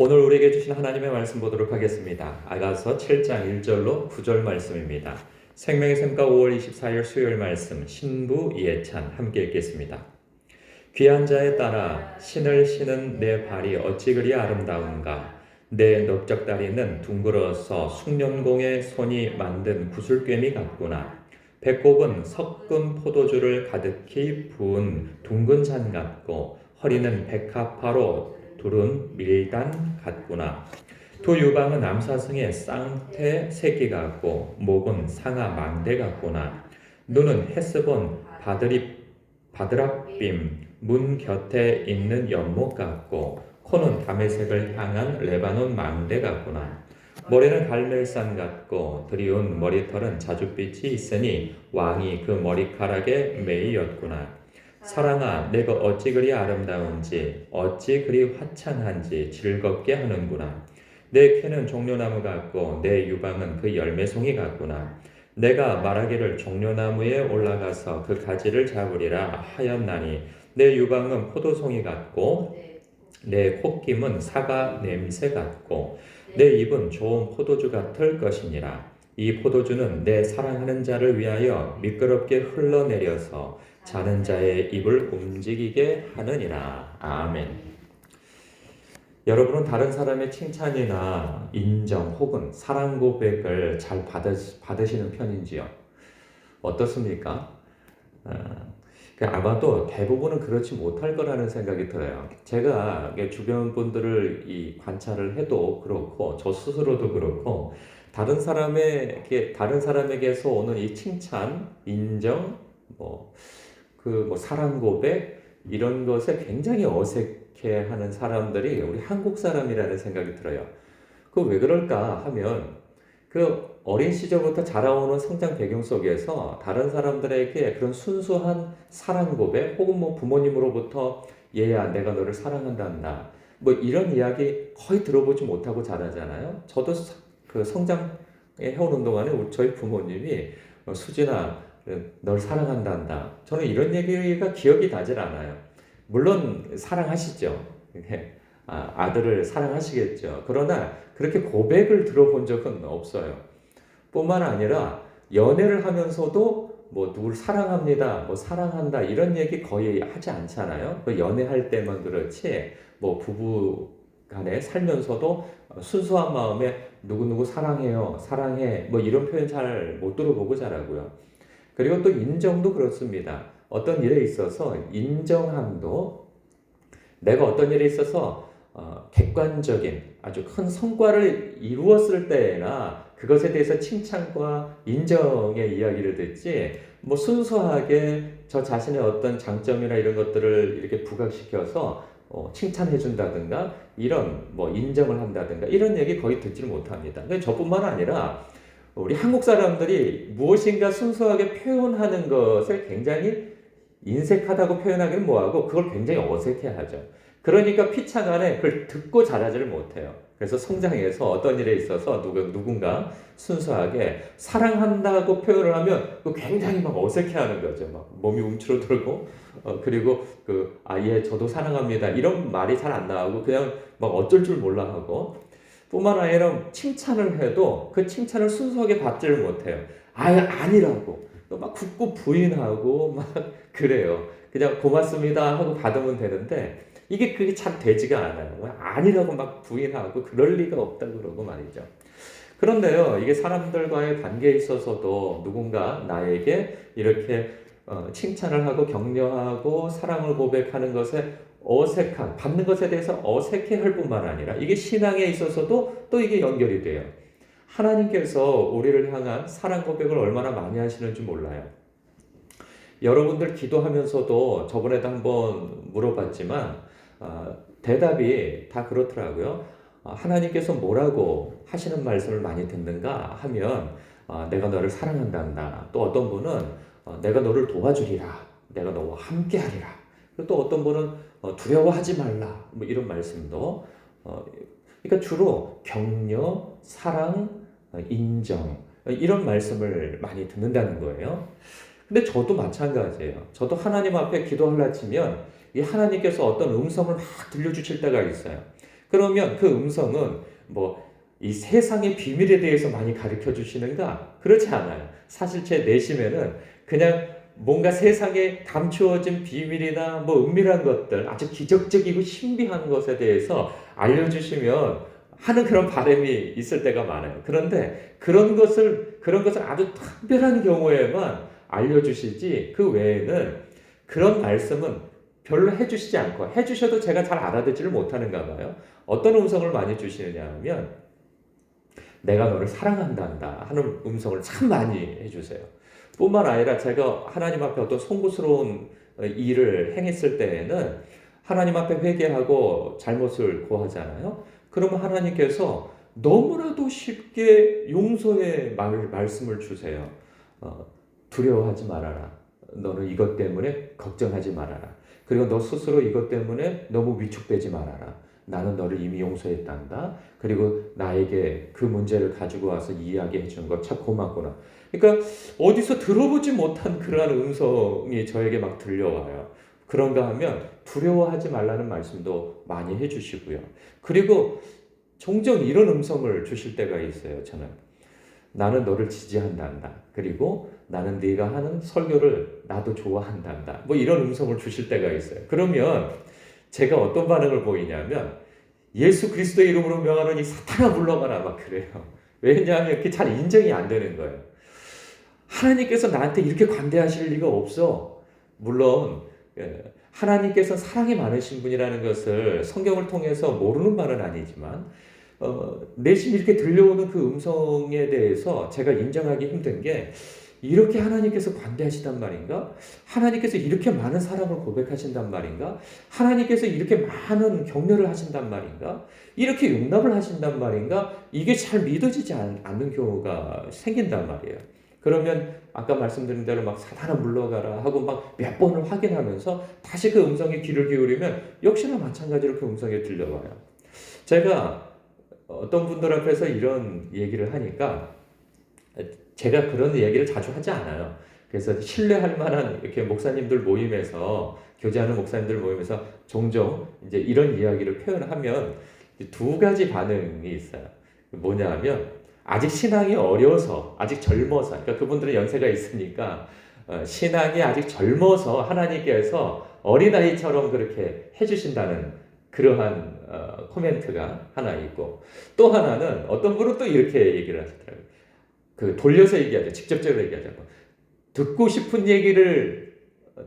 오늘 우리에게 주신 하나님의 말씀 보도록 하겠습니다. 아가서 7장 1절로 9절 말씀입니다. 생명의 샘과 5월 24일 수요일 말씀 신부 이해찬 함께 읽겠습니다. 귀한 자에 따라 신을 신은 내 발이 어찌 그리 아름다운가 내 넓적다리는 둥그러서 숭늉공의 손이 만든 구슬꿰미 같구나 배꼽은 섞은 포도주를 가득히 부은 둥근 잔 같고 허리는 백합화로 둘은 밀단 같구나. 두 유방은 암사성의 쌍태 새끼 같고 목은 상아 망대 같구나. 눈은 헤스본 바드립 바드랍빔 문 곁에 있는 연못 같고 코는 담의색을 향한 레바논 망대 같구나. 머리는 갈멜산 같고 드리운 머리털은 자줏빛이 있으니 왕이 그 머리카락에 매이었구나. 사랑아, 내가 어찌 그리 아름다운지, 어찌 그리 화창한지 즐겁게 하는구나. 내 캐는 종려나무 같고, 내 유방은 그 열매송이 같구나. 내가 말하기를 종려나무에 올라가서 그 가지를 잡으리라 하였나니, 내 유방은 포도송이 같고, 내 콧김은 사과 냄새 같고, 내 입은 좋은 포도주 같을 것이니라. 이 포도주는 내 사랑하는 자를 위하여 미끄럽게 흘러내려서 자는 자의 입을 움직이게 하느니라. 아멘. 여러분은 다른 사람의 칭찬이나 인정 혹은 사랑 고백을 잘 받으, 받으시 는 편인지요? 어떻습니까? 어, 아마도 대부분은 그렇지 못할 거라는 생각이 들어요. 제가 주변 분들을 이 관찰을 해도 그렇고 저 스스로도 그렇고 다른 사람에게 다른 사람에게서 오는 이 칭찬, 인정, 뭐 그 뭐 사랑 고백 이런 것에 굉장히 어색해하는 사람들이 우리 한국 사람이라는 생각이 들어요. 그 왜 그럴까 하면 그 어린 시절부터 자라오는 성장 배경 속에서 다른 사람들에게 그런 순수한 사랑 고백 혹은 뭐 부모님으로부터 얘야 내가 너를 사랑한단다 뭐 이런 이야기 거의 들어보지 못하고 자라잖아요. 저도 그 성장 해 오는 동안에 저희 부모님이 어, 수진아 널 사랑한단다. 저는 이런 얘기가 기억이 나질 않아요. 물론 사랑하시죠. 아, 아들을 사랑하시겠죠. 그러나 그렇게 고백을 들어본 적은 없어요. 뿐만 아니라 연애를 하면서도 뭐 누굴 사랑합니다, 뭐 사랑한다 이런 얘기 거의 하지 않잖아요. 그 연애할 때만 그렇지 뭐 부부 간에 살면서도 순수한 마음에 누구누구 사랑해요, 사랑해 뭐 이런 표현 잘 못 들어보고 자라고요. 그리고 또 인정도 그렇습니다. 어떤 일에 있어서 인정함도 내가 어떤 일에 있어서 어, 객관적인 아주 큰 성과를 이루었을 때나 그것에 대해서 칭찬과 인정의 이야기를 듣지 뭐 순수하게 저 자신의 어떤 장점이나 이런 것들을 이렇게 부각시켜서 어, 칭찬해 준다든가 이런 뭐 인정을 한다든가 이런 얘기 거의 듣지를 못합니다. 저뿐만 아니라 우리 한국 사람들이 무엇인가 순수하게 표현하는 것을 굉장히 인색하다고 표현하기는 뭐하고 그걸 굉장히 어색해하죠. 그러니까 피차간에 그걸 듣고 자라지를 못해요. 그래서 성장해서 어떤 일에 있어서 누가, 누군가 순수하게 사랑한다고 표현을 하면 굉장히 막 어색해하는 거죠. 막 몸이 움츠러들고 어, 그리고 그 아예 저도 사랑합니다 이런 말이 잘 안 나오고 그냥 막 어쩔 줄 몰라 하고 뿐만 아니라 칭찬을 해도 그 칭찬을 순수하게 받지를 못해요. 아 아니라고 막 굳고 부인하고 막 그래요. 그냥 고맙습니다 하고 받으면 되는데 이게 그게 참 되지가 않아요. 아니라고 막 부인하고 그럴 리가 없다고 그러고 말이죠. 그런데요, 이게 사람들과의 관계에 있어서도 누군가 나에게 이렇게 어, 칭찬을 하고 격려하고 사랑을 고백하는 것에 어색한, 받는 것에 대해서 어색해 할 뿐만 아니라 이게 신앙에 있어서도 또 이게 연결이 돼요. 하나님께서 우리를 향한 사랑 고백을 얼마나 많이 하시는지 몰라요. 여러분들 기도하면서도 저번에도 한번 물어봤지만 어, 대답이 다 그렇더라고요. 어, 하나님께서 뭐라고 하시는 말씀을 많이 듣는가 하면 어, 내가 너를 사랑한단다. 또 어떤 분은 어, 내가 너를 도와주리라. 내가 너와 함께하리라. 또 어떤 분은 어, 두려워하지 말라. 뭐 이런 말씀도 어, 그러니까 주로 격려, 사랑, 인정 이런 말씀을 많이 듣는다는 거예요. 근데 저도 마찬가지예요. 저도 하나님 앞에 기도하려 치면 이 하나님께서 어떤 음성을 막 들려주실 때가 있어요. 그러면 그 음성은 뭐 이 세상의 비밀에 대해서 많이 가르쳐 주시는가? 그렇지 않아요. 사실 제 내심에는 그냥 뭔가 세상에 감추어진 비밀이나 뭐 은밀한 것들, 아주 기적적이고 신비한 것에 대해서 알려주시면 하는 그런 바람이 있을 때가 많아요. 그런데 그런 것을, 그런 것을 아주 특별한 경우에만 알려주시지 그 외에는 그런 말씀은 별로 해주시지 않고 해주셔도 제가 잘 알아듣지를 못하는가 봐요. 어떤 음성을 많이 주시느냐 하면 내가 너를 사랑한단다 하는 음성을 참 많이 해주세요. 뿐만 아니라 제가 하나님 앞에 어떤 송구스러운 일을 행했을 때에는 하나님 앞에 회개하고 잘못을 고하잖아요. 그러면 하나님께서 너무나도 쉽게 용서의 말, 말씀을 주세요. 어, 두려워하지 말아라. 너는 이것 때문에 걱정하지 말아라. 그리고 너 스스로 이것 때문에 너무 위축되지 말아라. 나는 너를 이미 용서했단다. 그리고 나에게 그 문제를 가지고 와서 이야기해 준거참 고맙구나. 그러니까 어디서 들어보지 못한 그러한 음성이 저에게 막 들려와요. 그런가 하면 두려워하지 말라는 말씀도 많이 해주시고요. 그리고 종종 이런 음성을 주실 때가 있어요. 저는 나는 너를 지지한단다. 그리고 나는 네가 하는 설교를 나도 좋아한단다. 뭐 이런 음성을 주실 때가 있어요. 그러면 제가 어떤 반응을 보이냐면 예수 그리스도의 이름으로 명하노니 사탄아 물러가라 막 그래요. 왜냐하면 이렇게 잘 인정이 안 되는 거예요. 하나님께서 나한테 이렇게 관대하실 리가 없어. 물론 예, 하나님께서 사랑이 많으신 분이라는 것을 성경을 통해서 모르는 말은 아니지만 어, 내심 이렇게 들려오는 그 음성에 대해서 제가 인정하기 힘든 게 이렇게 하나님께서 관대하시단 말인가? 하나님께서 이렇게 많은 사랑을 고백하신단 말인가? 하나님께서 이렇게 많은 격려를 하신단 말인가? 이렇게 용납을 하신단 말인가? 이게 잘 믿어지지 않는 경우가 생긴단 말이에요. 그러면 아까 말씀드린 대로 막 사탄아 물러가라 하고 막 몇 번을 확인하면서 다시 그 음성에 귀를 기울이면 역시나 마찬가지로 그 음성이 들려와요. 제가 어떤 분들 앞에서 이런 얘기를 하니까 제가 그런 얘기를 자주 하지 않아요. 그래서 신뢰할 만한 이렇게 목사님들 모임에서 교제하는 목사님들 모임에서 종종 이제 이런 이야기를 표현하면 두 가지 반응이 있어요. 뭐냐 하면 아직 신앙이 어려서 아직 젊어서 그러니까 그분들은 연세가 있으니까 어, 신앙이 아직 젊어서 하나님께서 어린아이처럼 그렇게 해주신다는 그러한 어, 코멘트가 하나 있고 또 하나는 어떤 분은 또 이렇게 얘기를 하시더라고요. 그 돌려서 얘기하죠. 직접적으로 얘기하죠. 듣고 싶은 얘기를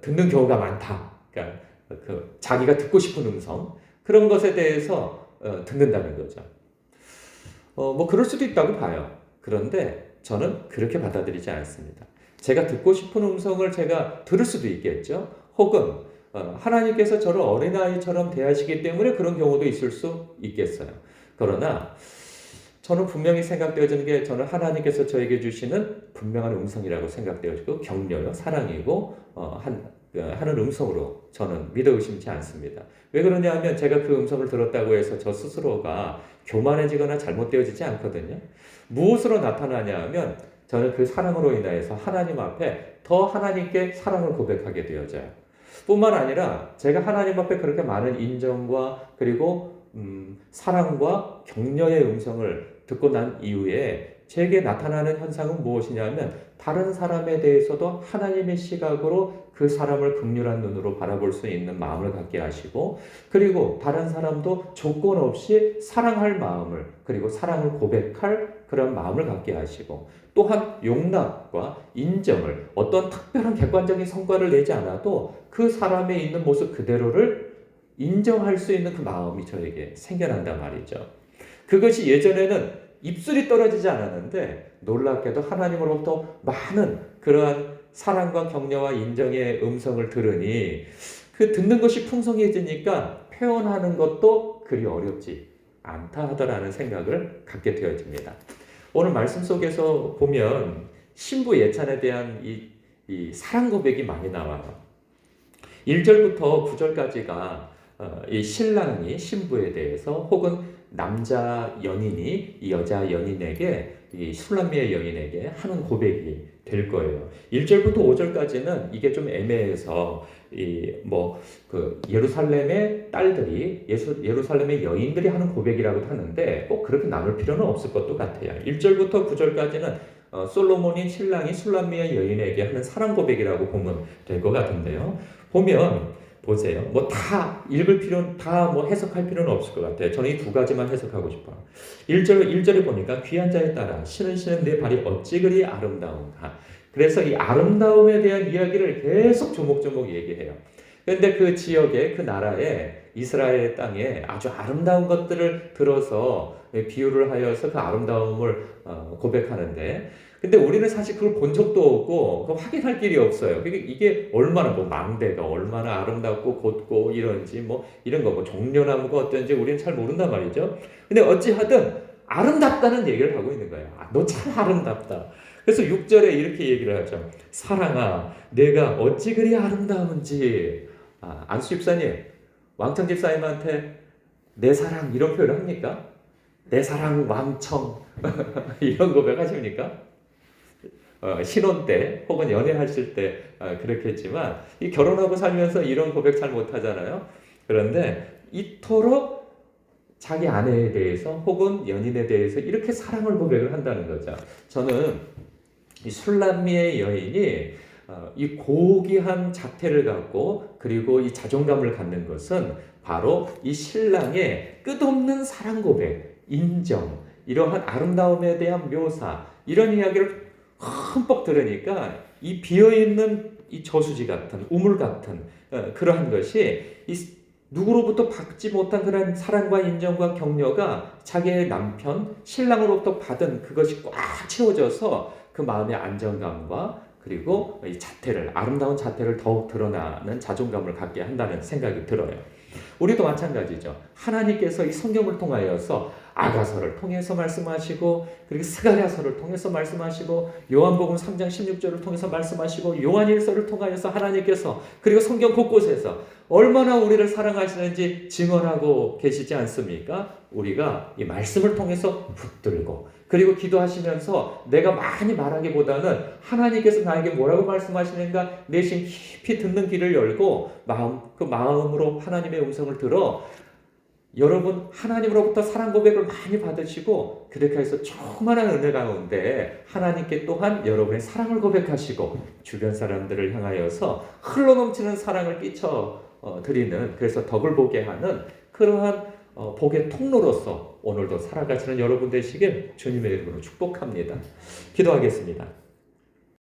듣는 경우가 많다. 그러니까 그 자기가 듣고 싶은 음성 그런 것에 대해서 어, 듣는다는 거죠. 어, 뭐 그럴 수도 있다고 봐요. 그런데 저는 그렇게 받아들이지 않습니다. 제가 듣고 싶은 음성을 제가 들을 수도 있겠죠. 혹은 어, 하나님께서 저를 어린아이처럼 대하시기 때문에 그런 경우도 있을 수 있겠어요. 그러나 저는 분명히 생각되어지는 게 저는 하나님께서 저에게 주시는 분명한 음성이라고 생각되어지고 격려요, 사랑이고 어, 한, 어, 하는 음성으로 저는 믿어 의심치 않습니다. 왜 그러냐 하면 제가 그 음성을 들었다고 해서 저 스스로가 교만해지거나 잘못되어지지 않거든요. 무엇으로 나타나냐 하면 저는 그 사랑으로 인하여서 하나님 앞에 더 하나님께 사랑을 고백하게 되어져요. 뿐만 아니라 제가 하나님 앞에 그렇게 많은 인정과 그리고 음, 사랑과 격려의 음성을 듣고 난 이후에 제게 나타나는 현상은 무엇이냐면 다른 사람에 대해서도 하나님의 시각으로 그 사람을 극률한 눈으로 바라볼 수 있는 마음을 갖게 하시고 그리고 다른 사람도 조건 없이 사랑할 마음을 그리고 사랑을 고백할 그런 마음을 갖게 하시고 또한 용납과 인정을 어떤 특별한 객관적인 성과를 내지 않아도 그 사람에 있는 모습 그대로를 인정할 수 있는 그 마음이 저에게 생겨난단 말이죠. 그것이 예전에는 입술이 떨어지지 않았는데 놀랍게도 하나님으로부터 많은 그러한 사랑과 격려와 인정의 음성을 들으니 그 듣는 것이 풍성해지니까 표현하는 것도 그리 어렵지 않다 하더라는 생각을 갖게 되어집니다. 오늘 말씀 속에서 보면 신부 예찬에 대한 이, 이 사랑 고백이 많이 나와요. 1절부터 9절까지가 어, 이 신랑이 신부에 대해서 혹은 남자 연인이 이 여자 연인에게 이 술람미의 여인에게 하는 고백이 될 거예요. 1절부터 5절까지는 이게 좀 애매해서 이 뭐 그 예루살렘의 딸들이 예수, 예루살렘의 여인들이 하는 고백이라고 하는데 꼭 그렇게 나눌 필요는 없을 것도 같아요. 1절부터 9절까지는 어, 솔로몬이 신랑이 술람미의 여인에게 하는 사랑 고백이라고 보면 될 것 같은데요. 보면 보세요. 뭐 다 읽을 필요는 다 뭐 해석할 필요는 없을 것 같아요. 저는 이 두 가지만 해석하고 싶어요. 1절 1절에 보니까 귀한 자에 따라 신은 신은 내 발이 어찌 그리 아름다운가. 그래서 이 아름다움에 대한 이야기를 계속 조목조목 얘기해요. 그런데 그 지역에 그 나라에 이스라엘 땅에 아주 아름다운 것들을 들어서 비유를 하여서 그 아름다움을 어, 고백하는데 근데 우리는 사실 그걸 본 적도 없고 확인할 길이 없어요. 이게, 이게 얼마나 뭐 망대가 얼마나 아름답고 곧고 이런지 뭐 이런 거뭐 종려나무가 어떤지 우리는 잘 모른단 말이죠. 근데 어찌하든 아름답다는 얘기를 하고 있는 거예요. 아, 너 참 아름답다. 그래서 6절에 이렇게 얘기를 하죠. 사랑아, 내가 어찌 그리 아름다운지. 아, 안수 집사님, 왕청 집사님한테 내 사랑 이런 표현을 합니까? 내 사랑 왕청 이런 고백 하십니까? 어, 신혼 때 혹은 연애하실 때 어, 그렇겠지만 이 결혼하고 살면서 이런 고백 잘 못하잖아요. 그런데 이토록 자기 아내에 대해서 혹은 연인에 대해서 이렇게 사랑을 고백을 한다는 거죠. 저는 이 술람미의 여인이 어, 이 고귀한 자태를 갖고 그리고 이 자존감을 갖는 것은 바로 이 신랑의 끝없는 사랑 고백, 인정, 이러한 아름다움에 대한 묘사 이런 이야기를 흠뻑 들으니까 이 비어 있는 이 저수지 같은 우물 같은 어, 그러한 것이 이 누구로부터 받지 못한 그런 사랑과 인정과 격려가 자기의 남편 신랑으로부터 받은 그것이 꽉 채워져서 그 마음의 안정감과 그리고 이 자태를 아름다운 자태를 더욱 드러나는 자존감을 갖게 한다는 생각이 들어요. 우리도 마찬가지죠. 하나님께서 이 성경을 통하여서 아가서를 통해서 말씀하시고 그리고 스가랴서를 통해서 말씀하시고 요한복음 3장 16절을 통해서 말씀하시고 요한일서를 통하여서 하나님께서 그리고 성경 곳곳에서 얼마나 우리를 사랑하시는지 증언하고 계시지 않습니까? 우리가 이 말씀을 통해서 붙들고 그리고 기도하시면서 내가 많이 말하기보다는 하나님께서 나에게 뭐라고 말씀하시는가 내심 깊이 듣는 귀를 열고 마음 그 마음으로 하나님의 음성을 들어 여러분 하나님으로부터 사랑 고백을 많이 받으시고 그렇게 해서 조그마한 은혜 가운데 하나님께 또한 여러분의 사랑을 고백하시고 주변 사람들을 향하여서 흘러넘치는 사랑을 끼쳐 어, 드리는 그래서 덕을 보게 하는 그러한 어, 복의 통로로서 오늘도 살아가시는 여러분 되시길 주님의 이름으로 축복합니다. 기도하겠습니다.